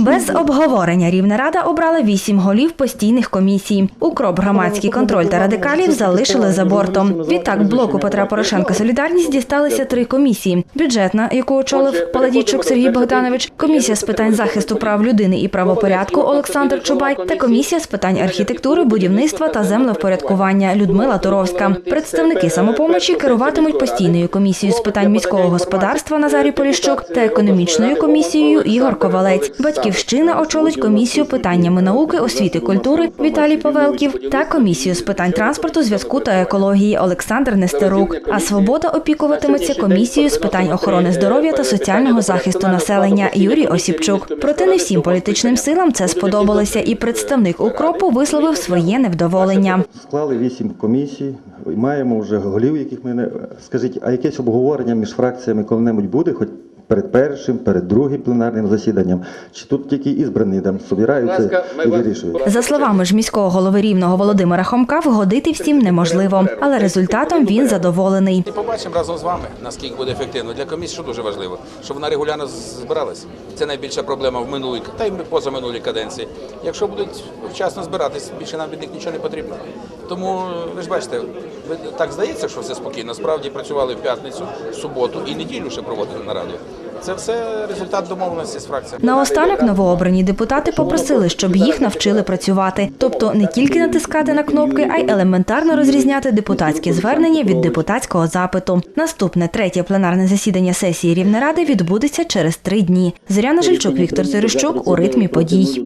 Без обговорення Рівна Рада обрала вісім голів постійних комісій. Укроп, громадський контроль та радикалів залишили за бортом. Відтак блоку Петра Порошенка Солідарність дісталися три комісії: бюджетна, яку очолив Паладійчук Сергій Богданович, комісія з питань захисту прав людини і правопорядку Олександр Чубай та комісія з питань архітектури, будівництва та землевпорядкування Людмила Туровська. Представники самопомочі керуватимуть постійною комісією з питань міського господарства Назарій Поліщук та економічною комісією Ігор Ковалець. Батьківщина очолить комісію питаннями науки, освіти, культури Віталій Павелків та комісію з питань транспорту, зв'язку та екології Олександр Нестерук. А свобода опікуватиметься комісією з питань охорони здоров'я та соціального захисту населення Юрій Осіпчук. Проте не всім політичним силам це сподобалося, і представник укропу висловив своє невдоволення. Склали вісім комісій, маємо вже голів, яких ми не скажіть, а якесь обговорення між фракціями коли-небудь буде, хоч перед першим, перед другим пленарним засіданням, чи тут тільки ізбрані там собираються і вирішують. За словами ж міського голови рівного Володимира Хомка, вгодити всім неможливо, але результатом він задоволений. І побачимо разом з вами, наскільки буде ефективно. Для комісії що дуже важливо, щоб вона регулярно збиралась. Це найбільша проблема в минулій та й позаминулій каденції. Якщо будуть вчасно збиратись, більше нам від них нічого не потрібно. Тому ви ж бачите, так здається, що все спокійно. Справді працювали в п'ятницю, в суботу і неділю ще проводили нараду. Це все результат домовленості з фракцією. Наостанок новообрані депутати попросили, щоб їх навчили працювати, тобто не тільки натискати на кнопки, а й елементарно розрізняти депутатські звернення від депутатського запиту. Наступне третє пленарне засідання сесії Рівнеради відбудеться через три дні. Зоряна Жильчук, Віктор Терещук у ритмі подій.